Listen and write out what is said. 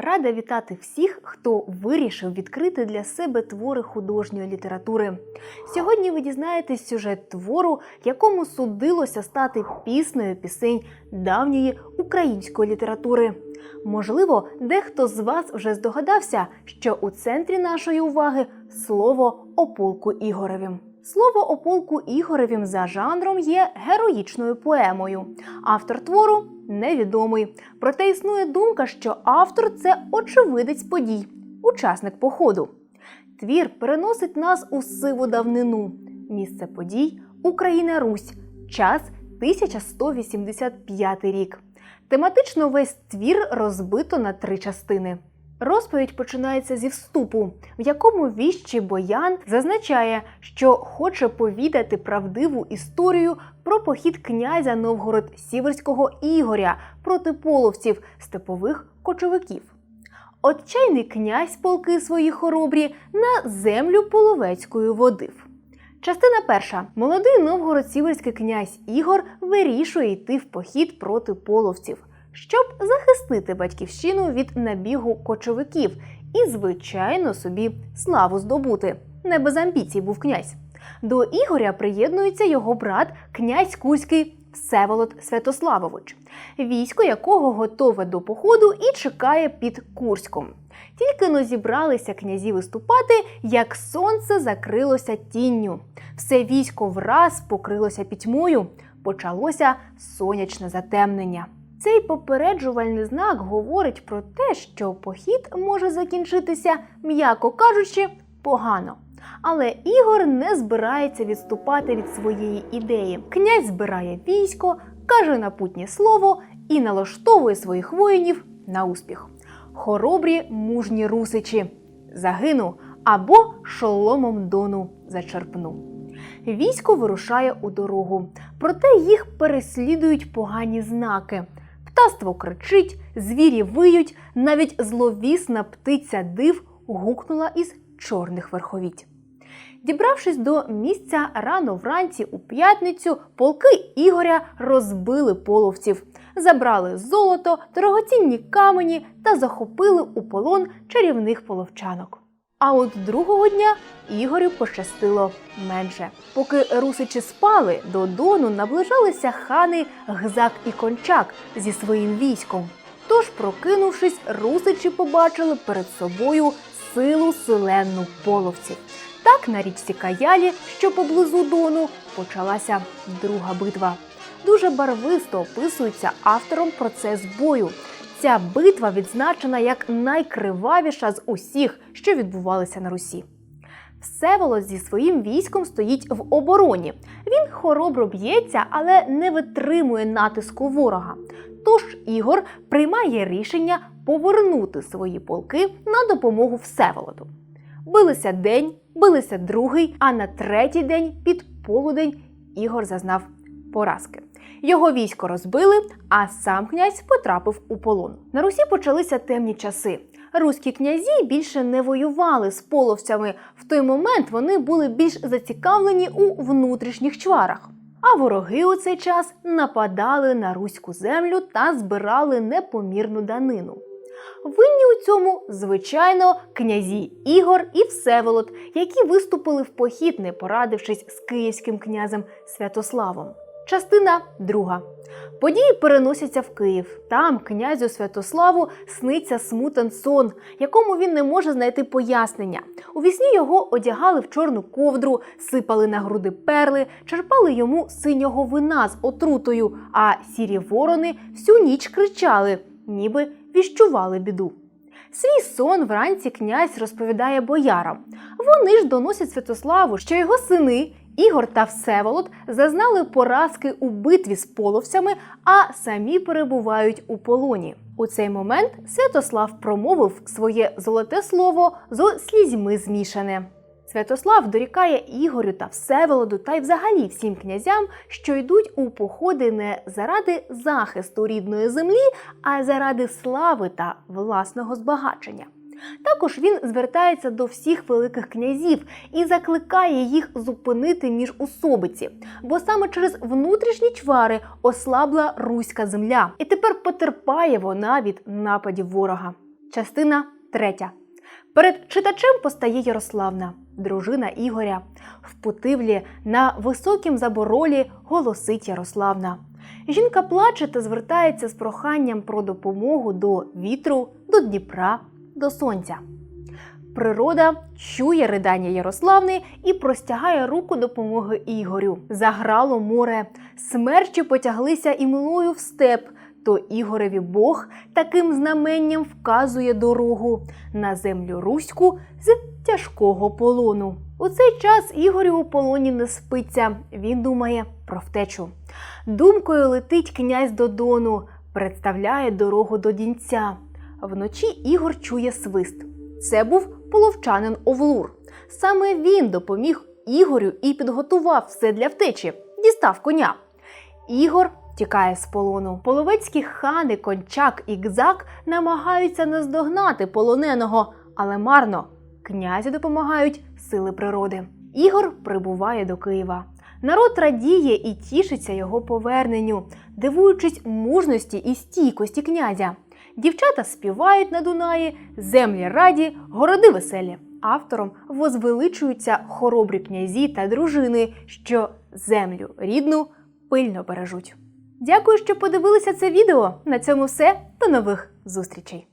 Рада вітати всіх, хто вирішив відкрити для себе твори художньої літератури. Сьогодні ви дізнаєтесь сюжет твору, якому судилося стати піснею пісень давньої української літератури. Можливо, дехто з вас вже здогадався, що у центрі нашої уваги слово о полку Ігоревім. Слово о полку Ігоревім за жанром є героїчною поемою. Автор твору невідомий. Проте існує думка, що автор це очевидець подій, учасник походу. Твір переносить нас у сиву давнину. Місце подій Україна Русь. Час 1185 рік. Тематично весь твір розбито на три частини. Розповідь починається зі вступу, в якому віщий Боян зазначає, що хоче повідати правдиву історію про похід князя Новгород Сіверського Ігоря проти половців степових кочовиків. Отчайний князь полки свої хоробрі на землю половецькою водив. Частина перша. Молодий новгород-сіверський князь Ігор вирішує йти в похід проти половців, щоб захистити батьківщину від набігу кочовиків і, звичайно, собі славу здобути. Не без амбіцій був князь. До Ігоря приєднується його брат, князь Кузький Всеволод Святославович, військо якого готове до походу і чекає під Курськом. Тільки но зібралися князі виступати, як сонце закрилося тінню. Все військо враз покрилося пітьмою, почалося сонячне затемнення. Цей попереджувальний знак говорить про те, що похід може закінчитися, м'яко кажучи, погано. Але Ігор не збирається відступати від своєї ідеї. Князь збирає військо, каже напутнє слово і налаштовує своїх воїнів на успіх. Хоробрі мужні русичі. Загину або шоломом дону зачерпну. Військо вирушає у дорогу, проте їх переслідують погані знаки. Птаство кричить, звірі виють, навіть зловісна птиця див гукнула із чорних верховіть. Дібравшись до місця рано вранці у п'ятницю, полки Ігоря розбили половців, забрали золото, дорогоцінні камені та захопили у полон чарівних половчанок. А от другого дня Ігорю пощастило менше. Поки русичі спали, до Дону наближалися хани Гзак і Кончак зі своїм військом. Тож, прокинувшись, русичі побачили перед собою силу селенну половців. Так на річці Каялі, що поблизу Дону, почалася друга битва. Дуже барвисто описується автором процес бою. Ця битва відзначена як найкривавіша з усіх, що відбувалися на Русі. Всеволод зі своїм військом стоїть в обороні. Він хоробро б'ється, але не витримує натиску ворога. Тож Ігор приймає рішення повернути свої полки на допомогу Всеволоду. Билися день, билися другий, а на третій день під полудень Ігор зазнав поразки. Його військо розбили, а сам князь потрапив у полон. На Русі почалися темні часи. Руські князі більше не воювали з половцями. В той момент вони були більш зацікавлені у внутрішніх чварах. А вороги у цей час нападали на руську землю та збирали непомірну данину. Винні у цьому, звичайно, князі Ігор і Всеволод, які виступили в похід, не порадившись з київським князем Святославом. Частина друга. Події переносяться в Київ. Там князю Святославу сниться смутен сон, якому він не може знайти пояснення. У вісні його одягали в чорну ковдру, сипали на груди перли, черпали йому синього вина з отрутою, а сірі ворони всю ніч кричали, ніби віщували біду. Свій сон вранці князь розповідає боярам. Вони ж доносять Святославу, що його сини Ігор та Всеволод зазнали поразки у битві з половцями, а самі перебувають у полоні. У цей момент Святослав промовив своє золоте слово зо слізьми змішане. Святослав дорікає Ігорю та Всеволоду та й взагалі всім князям, що йдуть у походи не заради захисту рідної землі, а заради слави та власного збагачення. Також він звертається до всіх великих князів і закликає їх зупинити міжусобиці, бо саме через внутрішні чвари ослабла руська земля, і тепер потерпає вона від нападів ворога. Частина третя. Перед читачем постає Ярославна, дружина Ігоря. В путивлі на високім заборолі голосить Ярославна. Жінка плаче та звертається з проханням про допомогу до вітру, до Дніпра, до сонця. Природа чує ридання Ярославни і простягає руку допомоги Ігорю. Заграло море, смерчі потяглися і милою в степ. То Ігореві Бог таким знаменням вказує дорогу на землю руську з тяжкого полону. У цей час Ігорю у полоні не спиться. Він думає про втечу. Думкою летить князь до Дону, представляє дорогу до дінця. Вночі Ігор чує свист. Це був половчанин Овлур. Саме він допоміг Ігорю і підготував все для втечі, дістав коня. Ігор тікає з полону. Половецькі хани, кончак і гзак намагаються наздогнати полоненого, але марно. Князю допомагають сили природи. Ігор прибуває до Києва. Народ радіє і тішиться його поверненню, дивуючись мужності і стійкості князя. Дівчата співають на Дунаї, землі раді, городи веселі. Автором возвеличуються хоробрі князі та дружини, що землю рідну пильно бережуть. Дякую, що подивилися це відео. На цьому все. До нових зустрічей!